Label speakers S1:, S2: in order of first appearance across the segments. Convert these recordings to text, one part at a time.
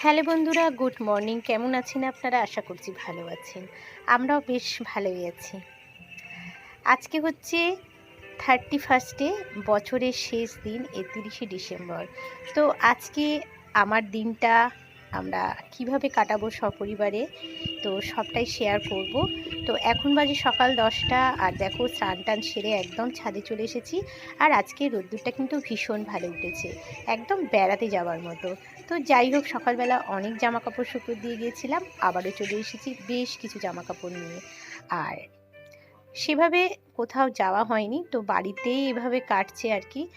S1: Hello বন্ধুরা, good morning. কেমন আছেন আপনারা? আশা করছি ভালো আছেন। আমরাও বেশ ভালোই আছি। আজকে হচ্ছে থার্টি ফার্স্টে বছরের শেষ দিন, একত্রিশে ডিসেম্বর। তো আজকে আমার দিনটা আমরা কীভাবে কাটাবো সপরিবারে, তো সবটাই শেয়ার করব। তো এখন বাজে সকাল দশটা, আর দেখো স্নান টান সেরে একদম ছাদে চলে এসেছি। আর আজকে রোদ্দুরটা কিন্তু ভীষণ ভালো উঠেছে, একদম বেড়াতে যাওয়ার মতো। তো যাই হোক, সকালবেলা অনেক জামা কাপড় শুকো দিয়ে গিয়েছিলাম, আবারও চলে এসেছি বেশ কিছু জামা কাপড় নিয়ে। আর সেভাবে কোথাও যাওয়া হয়নি, তো বাড়িতেই এভাবে কাটছে আর কি।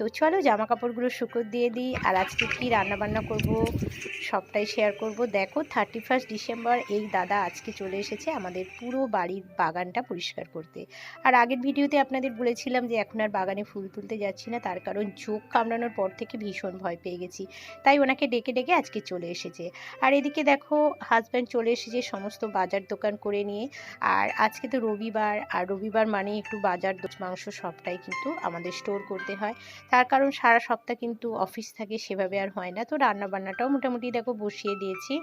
S1: তো চলো জামা কাপড়গুলো শুকো দিয়ে দিই আর আজকে কী রান্নাবান্না করব সবটাই শেয়ার করব। দেখো থার্টি ফার্স্ট ডিসেম্বর এই দাদা আজকে চলে এসেছে আমাদের পুরো বাড়ির বাগানটা পরিষ্কার করতে। আর আগের ভিডিওতে আপনাদের বলেছিলাম যে এখন আর বাগানে ফুল তুলতে যাচ্ছি না, তার কারণ চোখ কামড়ানোর পর থেকে ভীষণ ভয় পেয়ে গেছি। তাই ওনাকে ডেকে ডেকে আজকে চলে এসেছে। আর এদিকে দেখো হাজব্যান্ড চলে এসেছে সমস্ত বাজার দোকান করে নিয়ে। আর আজকে তো রবিবার, আর রবিবার মানে একটু বাজার মাংস সবটাই কিন্তু আমাদের স্টোর করতে হয়। তার কারণ সারা সপ্তাহ কিন্তু অফিস থাকে সেভাবে আর হয় না। তো রান্না বান্নাটাও মোটামুটি দেখো বসিয়ে দিয়েছি।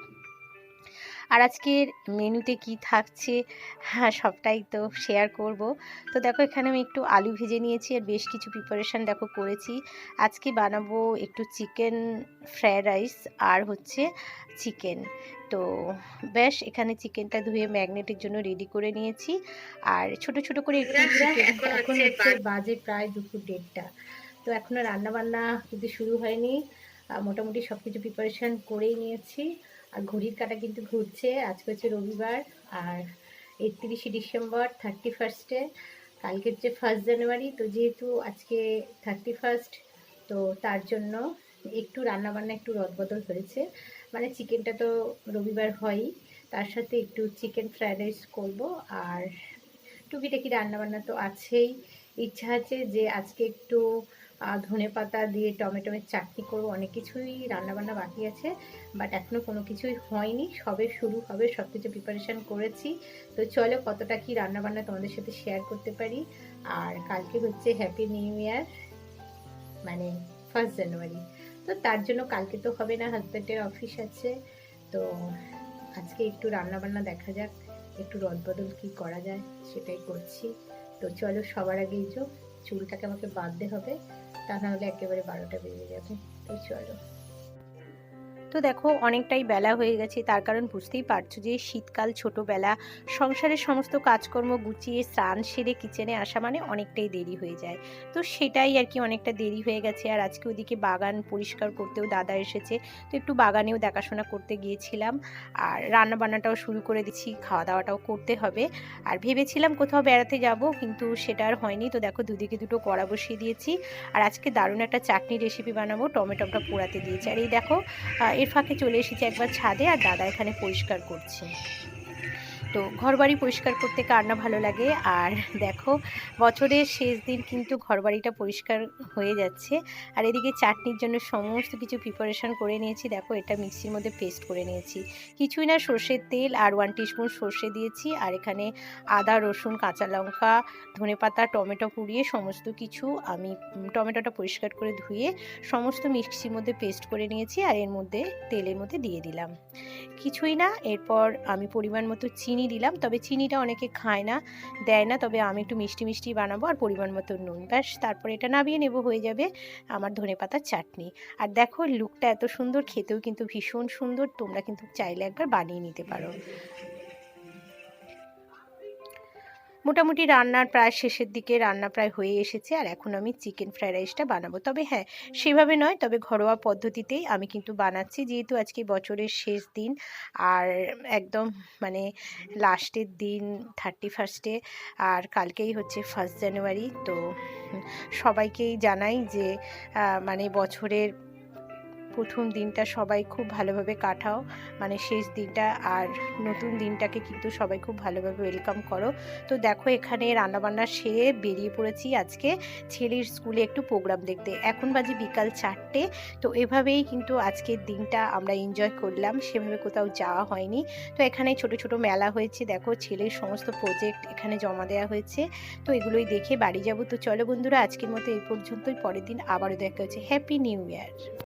S1: আর আজকের মেনুতে কি থাকছে? হ্যাঁ সবটাই তো শেয়ার করব। তো দেখো এখানে আমি একটু আলু ভেজে নিয়েছি আর বেশ কিছু প্রিপারেশান দেখো করেছি। আজকে বানাবো একটু চিকেন ফ্রায়েড রাইস আর হচ্ছে চিকেন তো বেশ এখানে চিকেনটা ধুয়ে ম্যাগনেটের জন্য রেডি করে নিয়েছি। আর ছোট ছোট করে একটু এখন হচ্ছে বাজে প্রায় দুপুর দেড়টা। তো এখনও রান্নাবান্না কিন্তু শুরু হয়নি মোটামুটি সব কিছু প্রিপারেশান করেই নিয়েছি। আর ঘড়ির কাটা কিন্তু ঘুরছে, আজকে হচ্ছে রবিবার, আর একত্রিশে ডিসেম্বর থার্টি ফার্স্টে কালকে হচ্ছে ফার্স্ট জানুয়ারি তো যেহেতু আজকে থার্টি ফার্স্ট তো তার জন্য একটু রান্নাবান্না একটু রদবদল হয়েছে। মানে চিকেনটা তো রবিবার হয়ই, তার সাথে একটু চিকেন ফ্রায়েড রাইস করব। আর টুকিটাকি রান্নাবান্না তো আছেই। ইচ্ছা আছে যে আজকে একটু ধনে পাতা দিয়ে টমেটোমের চাটনি করব, অনেক কিছুই রান্নাবান্না বাকি আছে বাট এখনও কোনো কিছুই হয়নি, সবে শুরু হবে সব কিছু প্রিপারেশান করেছি। তো চলো কতটা কি রান্নাবান্না তোমাদের সাথে শেয়ার করতে পারি, আর কালকে হচ্ছে হ্যাপি নিউ ইয়ার মানে ফার্স্ট জানুয়ারি তো তার জন্য কালকে তো হবে না হাজব্যান্ডের অফিস আছে, তো আজকে একটু রান্নাবান্না দেখা যাক, একটু রদবদল কি করা যায়, সেটাই করছি। তো চলো সবার আগে এই যে চুলটাকে আমাকে বাঁধতে হবে তা নাহলে একেবারে বারোটা বেজে যাবে। তো চলো। তো দেখো, অনেকটাই বেলা হয়ে গেছে। তার কারণ বুঝতেই পারছ যে শীতকাল, ছোটোবেলা, সংসারের সমস্ত কাজকর্ম গুছিয়ে, স্নান সেরে কিচেনে আসা মানে অনেকটাই দেরি হয়ে যায়। তো সেটাই আর কি অনেকটা দেরি হয়ে গেছে। আর আজকে ওদিকে বাগান পরিষ্কার করতেও দাদা এসেছে। তো একটু বাগানেও দেখাশোনা করতে গিয়েছিলাম। আর রান্না বান্নাটাও শুরু করে দিচ্ছি খাওয়া দাওয়াটাও করতে হবে। আর ভেবেছিলাম কোথাও বেড়াতে যাব, কিন্তু সেটা আর হয়নি। তো দেখো, দুদিকে দুটো কড়া বসিয়ে দিয়েছি। আর আজকে দারুণ একটা চাটনি রেসিপি বানাবো, টমেটোটা পোড়াতে দিয়েছি। আর এই দেখো এর ফাঁকে চলে এসেছি একবার ছাদে আর দাদা এখানে পরিষ্কার করছে। তো ঘরবাড়ি পরিষ্কার করতে কার না ভালো লাগে? আর দেখো, বছরের শেষ দিন কিন্তু ঘরবাড়িটা পরিষ্কার হয়ে যাচ্ছে। আর এদিকে চাটনির জন্য সমস্ত কিছু প্রিপারেশন করে নিয়েছি। দেখো, এটা মিক্সির মধ্যে পেস্ট করে নিয়েছি। কিছুই না, সর্ষের তেল আর ওয়ান টিস্পুন সর্ষে দিয়েছি। আর এখানে আদা, রসুন, কাঁচা লঙ্কা, ধনেপাতা, টমেটো পুড়িয়ে সমস্ত কিছু আমি টমেটোটা পরিষ্কার করে ধুয়ে সমস্ত মিক্সির মধ্যে পেস্ট করে নিয়েছি। আর এর মধ্যে, তেলের মধ্যে দিয়ে দিলাম। কিছুই না, এরপর আমি পরিমাণ মতো চিনি দিলাম, তবে চিনিটা অনেকে খায় না, দেয় না, তবে আমি একটু মিষ্টি মিষ্টি বানাবো আর পরিমাণ মতো নুন। ব্যাস, তারপরে এটা নামিয়ে নেব, হয়ে যাবে আমার ধনে পাতার চাটনি। আর দেখো লুকটা এত সুন্দর, খেতেও কিন্তু ভীষণ সুন্দর, তোমরা কিন্তু চাইলে একবার বানিয়ে নিতে পারো। মোটামুটি রান্নার প্রায় শেষের দিকে রান্না প্রায় হয়ে এসেছে আর এখন আমি চিকেন ফ্রাইড রাইসটা বানাবো। তবে হ্যাঁ সেভাবে নয়, তবে ঘরোয়া পদ্ধতিতেই আমি কিন্তু বানাচ্ছি। যেহেতু আজকে বছরের শেষ দিন আর একদম মানে লাস্টের দিন থার্টি ফার্স্টে আর কালকেই হচ্ছে ফার্স্ট জানুয়ারি তো সবাইকেই জানাই যে মানে বছরের প্রথম দিনটা সবাই খুব ভালোভাবে কাটাও। মানে শেষ দিনটা আর নতুন দিনটাকে কিন্তু সবাই খুব ভালোভাবে ওয়েলকাম করো। তো দেখো এখানে রান্নাবান্না সেরে বেরিয়ে পড়েছি আজকে। ছেলের স্কুলে একটু প্রোগ্রাম দেখতে। এখন বাজে বিকাল চারটে। তো এভাবেই কিন্তু আজকের দিনটা আমরা এনজয় করলাম। সেভাবে কোথাও যাওয়া হয়নি। তো এখানে ছোট ছোট মেলা হয়েছে। দেখো ছেলের সমস্ত প্রজেক্ট এখানে জমা দেওয়া হয়েছে। তো এগুলোই দেখে বাড়ি যাব। তো চলো বন্ধুরা, আজকের মতো এই পর্যন্তই। পরের দিন আবারও দেখা হচ্ছে। Happy new year